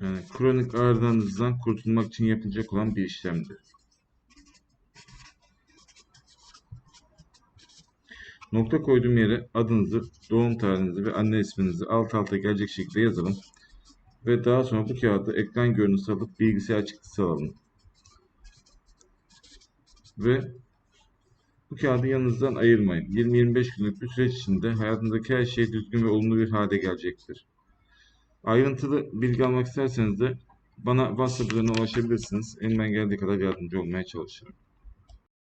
Yani kronik ağrılarınızdan kurtulmak için yapılacak olan bir işlemdir. Nokta koyduğum yere adınızı, doğum tarihinizi ve anne isminizi alt alta gelecek şekilde yazalım. Ve daha sonra bu kağıdı ekran görüntüsü alıp bilgisayar çıktısı alalım. Ve bu kağıdı yanınızdan ayırmayın. 20-25 günlük bir süreç içinde hayatınızdaki her şey düzgün ve olumlu bir hale gelecektir. Ayrıntılı bilgi almak isterseniz de bana WhatsApp üzerinden ulaşabilirsiniz. Elimden geldiği kadar yardımcı olmaya çalışırım.